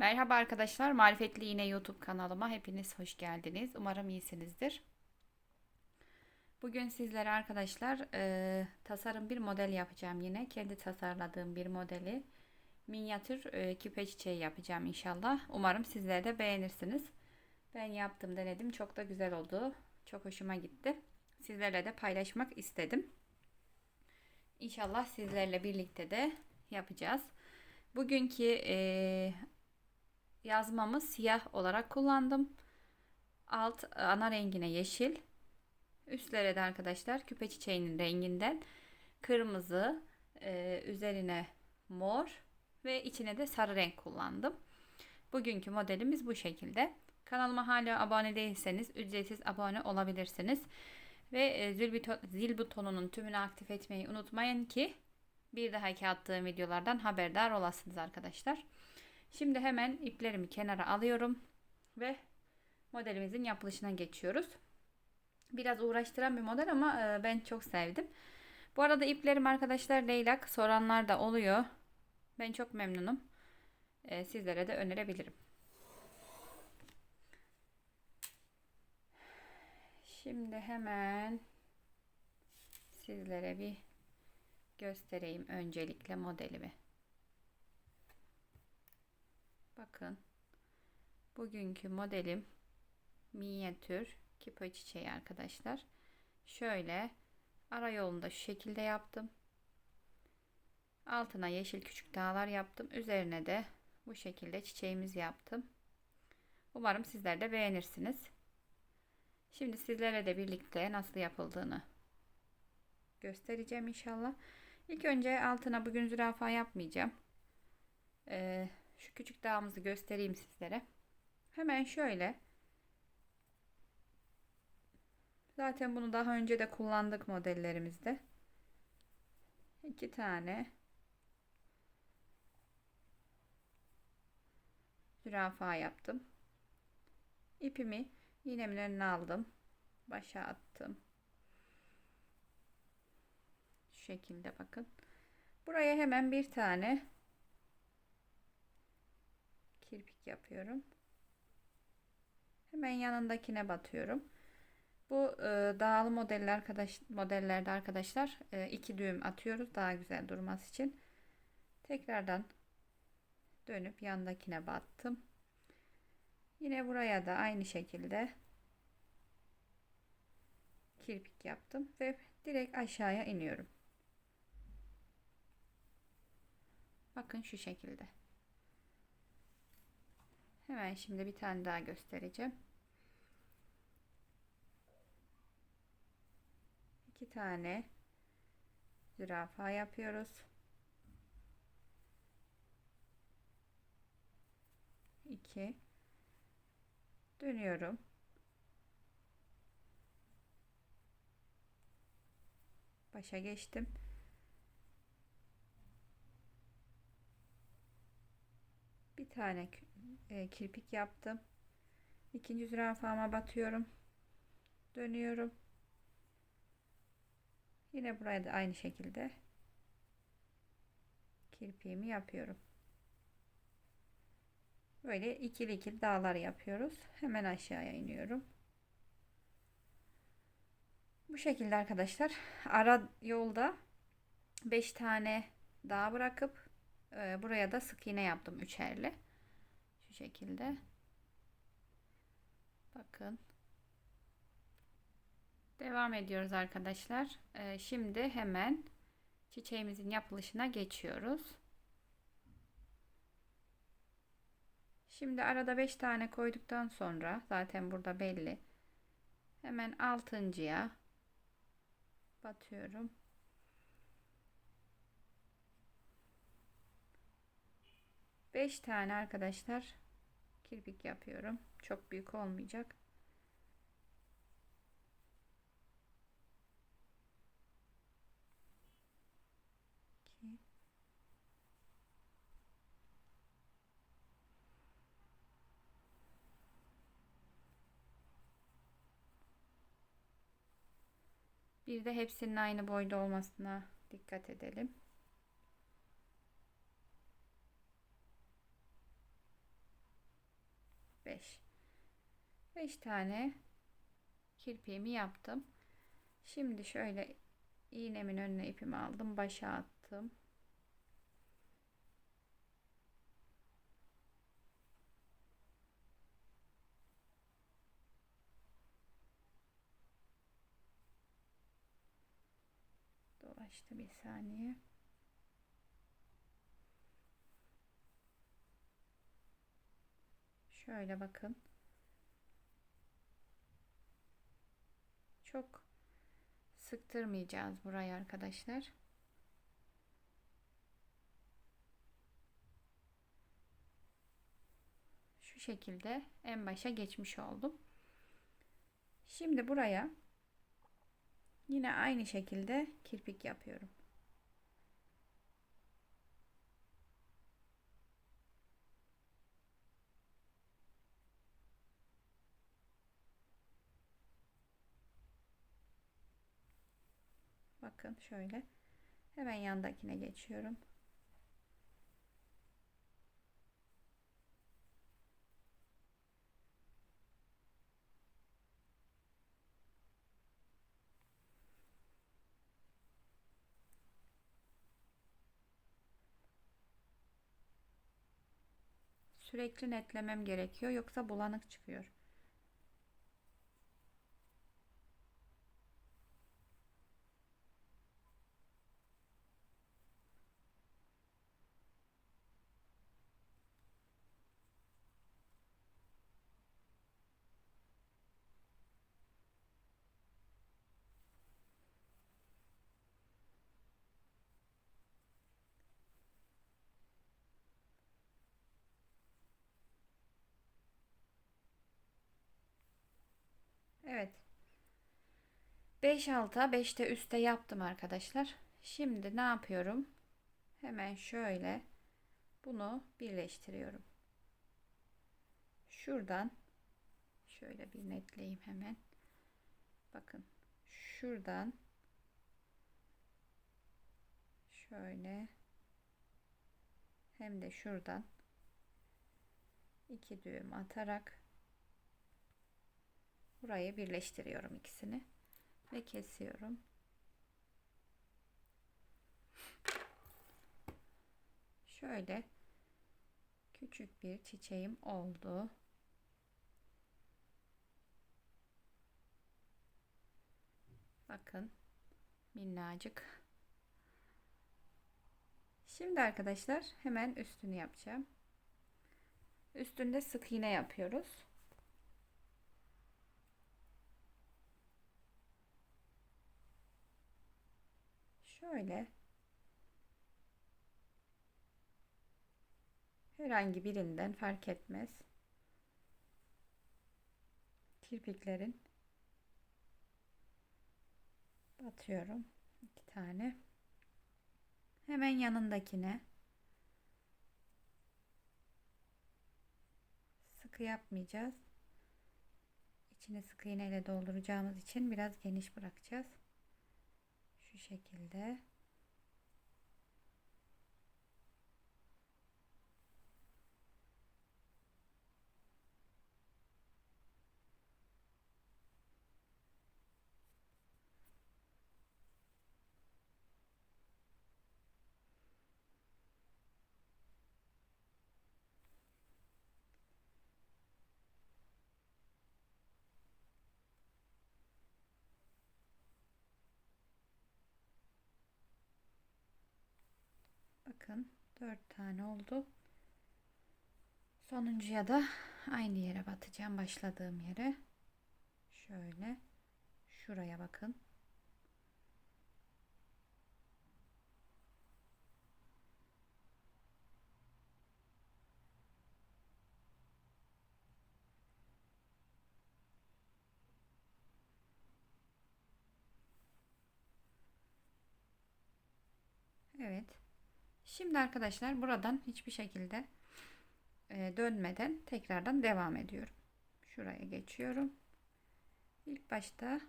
Merhaba arkadaşlar, Marifetli Yine YouTube kanalıma hepiniz hoş geldiniz. Umarım iyisinizdir. Bugün sizlere arkadaşlar e, tasarım bir model yapacağım yine. Kendi tasarladığım bir modeli. Minyatür e, küpe çiçeği yapacağım inşallah. Umarım sizler de beğenirsiniz. Ben yaptım, denedim. Çok da güzel oldu. Çok hoşuma gitti. Sizlerle de paylaşmak istedim. İnşallah sizlerle birlikte de yapacağız. Bugünkü e, yazmamı siyah olarak kullandım. Alt ana rengine yeşil. Üstlere de arkadaşlar küpe çiçeğinin renginden kırmızı, e, üzerine mor ve içine de sarı renk kullandım. Bugünkü modelimiz bu şekilde. Kanalıma hala abone değilseniz ücretsiz abone olabilirsiniz. Ve e, zil, buton, zil butonunun tümünü aktif etmeyi unutmayın ki bir dahaki attığım videolardan haberdar olasınız arkadaşlar. Şimdi hemen iplerimi kenara alıyorum ve modelimizin yapılışına geçiyoruz. Biraz uğraştıran bir model ama e, ben çok sevdim. Bu arada iplerim arkadaşlar leylak soranlar da oluyor. Ben çok memnunum. E, sizlere de önerebilirim. Şimdi hemen sizlere bir göstereyim öncelikle modelimi. Bakın. Bugünkü modelim minyatür kipa çiçeği arkadaşlar. Şöyle ara yolunda şu şekilde yaptım. Altına yeşil küçük dağlar yaptım. Üzerine de bu şekilde çiçeğimiz yaptım. Umarım sizler de beğenirsiniz. Şimdi sizlere de birlikte nasıl yapıldığını göstereceğim inşallah. İlk önce altına bugün zürafa yapmayacağım. Ee, şu küçük dağımızı göstereyim sizlere. Hemen şöyle. Zaten bunu daha önce de kullandık modellerimizde. İki tane zürafa yaptım. İpimi iğnemin önüne aldım. Başa attım. Şu şekilde bakın. Buraya hemen bir tane kirpik yapıyorum. Hemen yanındakine batıyorum. Bu e, dağılı modeller arkadaş modellerde arkadaşlar e, iki düğüm atıyoruz daha güzel durması için. Tekrardan dönüp yandakine battım. Yine buraya da aynı şekilde kirpik yaptım ve direkt aşağıya iniyorum. Bakın şu şekilde. Hemen şimdi bir tane daha göstereceğim. İki tane zürafa yapıyoruz. İki. Dönüyorum. Başa geçtim. Bir tane e, kirpik yaptım. İkinci zürafama batıyorum. Dönüyorum. Yine buraya da aynı şekilde kirpiğimi yapıyorum. Böyle ikili ikili dağlar yapıyoruz. Hemen aşağıya iniyorum. Bu şekilde arkadaşlar. Ara yolda 5 tane dağ bırakıp e, buraya da sık iğne yaptım üçerli. Şekilde. Bakın. Devam ediyoruz arkadaşlar. Ee, şimdi hemen çiçeğimizin yapılışına geçiyoruz. Şimdi arada 5 tane koyduktan sonra zaten burada belli. Hemen altıncıya batıyorum. Beş tane arkadaşlar kirpik yapıyorum. Çok büyük olmayacak. Bir de hepsinin aynı boyda olmasına dikkat edelim. 5 5 tane kirpiğimi yaptım. Şimdi şöyle iğnemin önüne ipimi aldım. Başa attım. Dolaştı bir saniye. Şöyle bakın. Çok sıktırmayacağız burayı arkadaşlar. Şu şekilde en başa geçmiş oldum. Şimdi buraya yine aynı şekilde kirpik yapıyorum. Bakın şöyle. Hemen yandakine geçiyorum. Sürekli netlemem gerekiyor yoksa bulanık çıkıyor. Evet. 5 alta 5 de üste yaptım arkadaşlar. Şimdi ne yapıyorum? Hemen şöyle bunu birleştiriyorum. Şuradan şöyle bir netleyeyim hemen. Bakın şuradan şöyle hem de şuradan iki düğüm atarak burayı birleştiriyorum ikisini ve kesiyorum. Şöyle küçük bir çiçeğim oldu. Bakın minnacık. Şimdi arkadaşlar hemen üstünü yapacağım. Üstünde sık iğne yapıyoruz. Şöyle herhangi birinden fark etmez. Kirpiklerin batıyorum. iki tane. Hemen yanındakine sıkı yapmayacağız. İçine sık iğneyle dolduracağımız için biraz geniş bırakacağız şekilde Bakın 4 tane oldu. Sonuncuya da aynı yere batacağım. Başladığım yere. Şöyle. Şuraya bakın. Evet. Şimdi arkadaşlar buradan hiçbir şekilde e, dönmeden tekrardan devam ediyorum. Şuraya geçiyorum. İlk başta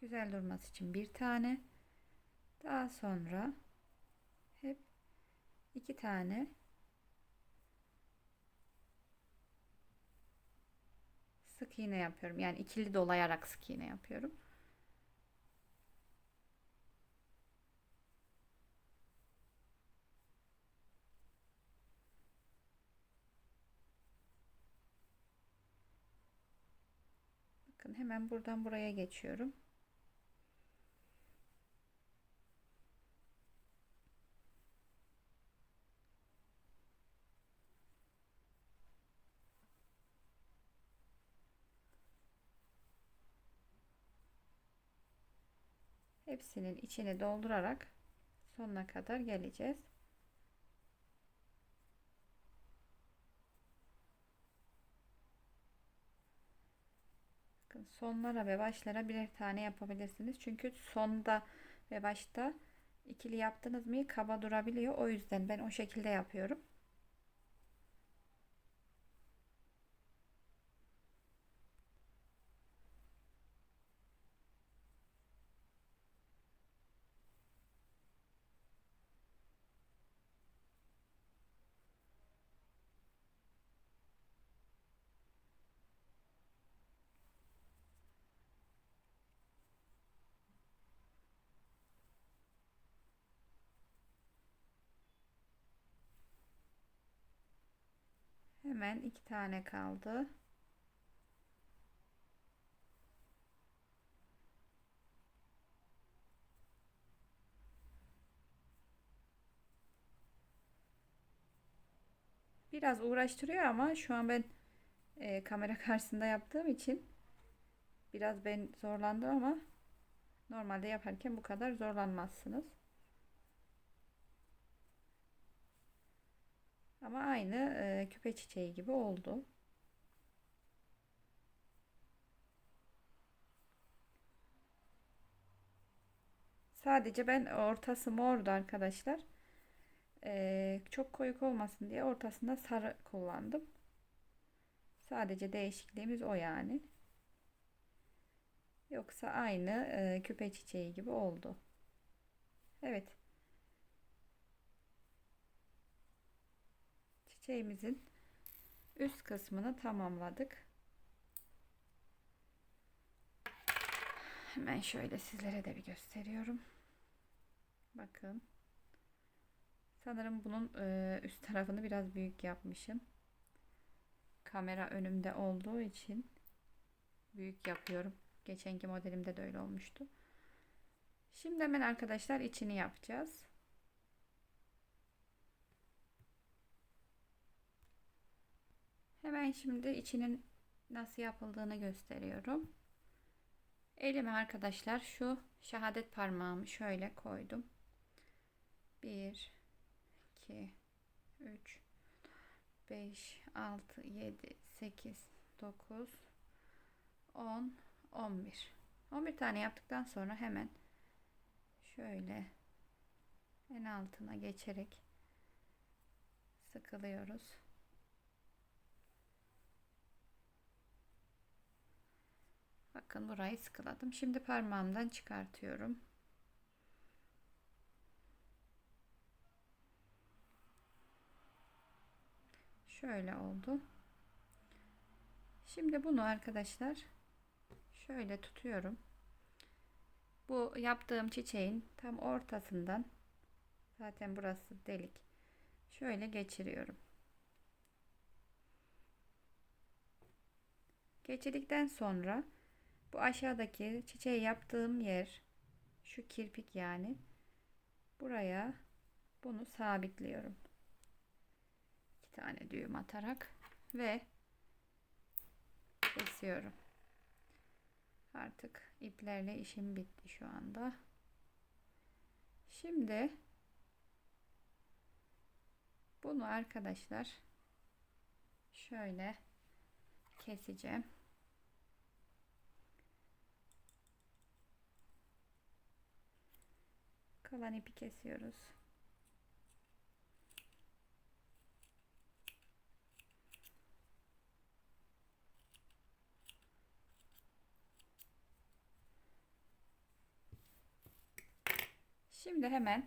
güzel durması için bir tane daha sonra hep iki tane sık iğne yapıyorum. Yani ikili dolayarak sık iğne yapıyorum. Bakın hemen buradan buraya geçiyorum. Hepsinin içini doldurarak sonuna kadar geleceğiz. Bakın sonlara ve başlara birer tane yapabilirsiniz. Çünkü sonda ve başta ikili yaptınız mı kaba durabiliyor. O yüzden ben o şekilde yapıyorum. Hemen iki tane kaldı. Biraz uğraştırıyor ama şu an ben e, kamera karşısında yaptığım için biraz ben zorlandım ama normalde yaparken bu kadar zorlanmazsınız. Ama aynı e, küpe çiçeği gibi oldu. Sadece ben ortası mordu arkadaşlar. Ee, çok koyuk olmasın diye ortasında sarı kullandım. Sadece değişikliğimiz o yani. Yoksa aynı e, küpe çiçeği gibi oldu. Evet. Çiçeğimizin üst kısmını tamamladık. Hemen şöyle sizlere de bir gösteriyorum. Bakın. Sanırım bunun e, üst tarafını biraz büyük yapmışım. Kamera önümde olduğu için büyük yapıyorum. Geçenki modelimde de öyle olmuştu. Şimdi hemen arkadaşlar içini yapacağız. Hemen şimdi içinin nasıl yapıldığını gösteriyorum. Elime arkadaşlar şu şehadet parmağımı şöyle koydum. 1 2 3 5 6 7 8 9 10 11 11 tane yaptıktan sonra hemen şöyle en altına geçerek sıkılıyoruz. Bakın burayı sıkıladım. Şimdi parmağımdan çıkartıyorum. Şöyle oldu. Şimdi bunu arkadaşlar şöyle tutuyorum. Bu yaptığım çiçeğin tam ortasından zaten burası delik. Şöyle geçiriyorum. Geçirdikten sonra bu aşağıdaki çiçeği yaptığım yer şu kirpik yani buraya bunu sabitliyorum. İki tane düğüm atarak ve kesiyorum. Artık iplerle işim bitti şu anda. Şimdi bunu arkadaşlar şöyle keseceğim. Kalan ipi kesiyoruz. Şimdi hemen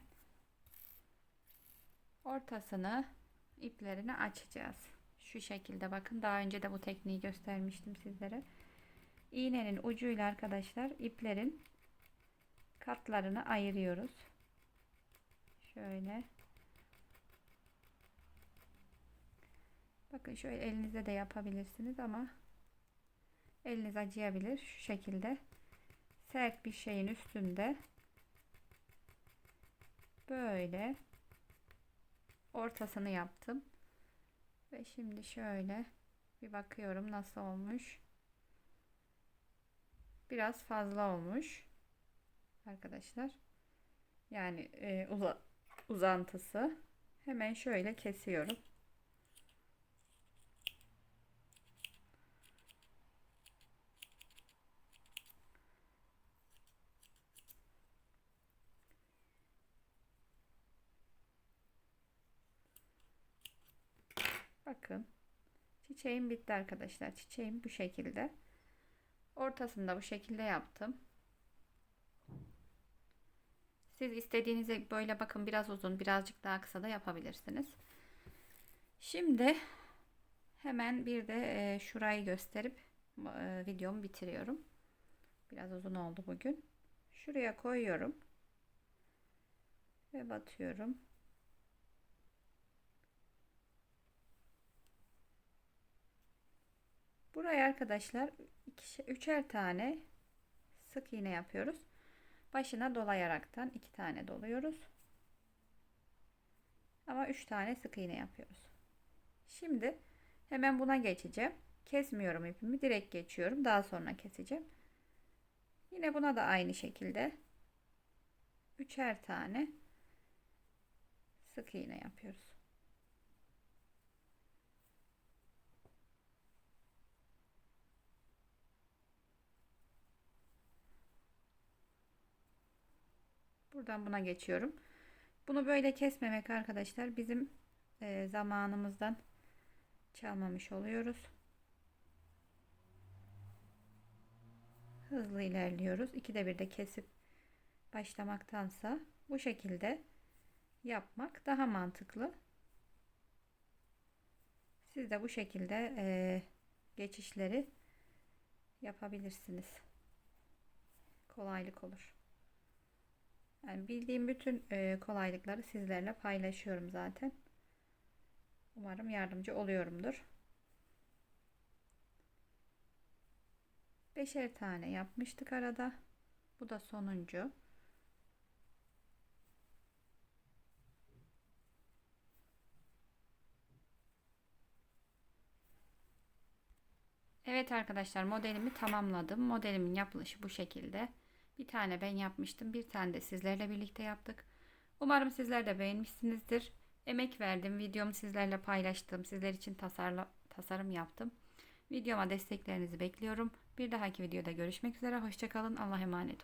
ortasını iplerini açacağız. Şu şekilde bakın. Daha önce de bu tekniği göstermiştim sizlere. İğnenin ucuyla arkadaşlar iplerin katlarını ayırıyoruz. Şöyle. Bakın şöyle elinizde de yapabilirsiniz ama eliniz acıyabilir. Şu şekilde sert bir şeyin üstünde böyle ortasını yaptım. Ve şimdi şöyle bir bakıyorum nasıl olmuş. Biraz fazla olmuş. Arkadaşlar. Yani e, uza, uzantısı. Hemen şöyle kesiyorum. Bakın. Çiçeğim bitti arkadaşlar. Çiçeğim bu şekilde. Ortasında bu şekilde yaptım. Siz istediğinize böyle bakın biraz uzun birazcık daha kısa da yapabilirsiniz. Şimdi hemen bir de e, şurayı gösterip e, videomu bitiriyorum. Biraz uzun oldu bugün. Şuraya koyuyorum. Ve batıyorum. Buraya arkadaşlar iki, üçer tane sık iğne yapıyoruz. Başına dolayaraktan iki tane doluyoruz. Ama üç tane sık iğne yapıyoruz. Şimdi hemen buna geçeceğim. Kesmiyorum ipimi. Direkt geçiyorum. Daha sonra keseceğim. Yine buna da aynı şekilde üçer tane sık iğne yapıyoruz. Buradan buna geçiyorum. Bunu böyle kesmemek arkadaşlar bizim e, zamanımızdan çalmamış oluyoruz. Hızlı ilerliyoruz. İkide bir de kesip başlamaktansa bu şekilde yapmak daha mantıklı. Siz de bu şekilde e, geçişleri yapabilirsiniz. Kolaylık olur. Yani bildiğim bütün e, kolaylıkları sizlerle paylaşıyorum zaten. Umarım yardımcı oluyorumdur. Beşer tane yapmıştık arada. Bu da sonuncu. Evet arkadaşlar modelimi tamamladım. Modelimin yapılışı bu şekilde. Bir tane ben yapmıştım. Bir tane de sizlerle birlikte yaptık. Umarım sizler de beğenmişsinizdir. Emek verdim. Videomu sizlerle paylaştım. Sizler için tasarla, tasarım yaptım. Videoma desteklerinizi bekliyorum. Bir dahaki videoda görüşmek üzere. Hoşçakalın. Allah'a emanet olun.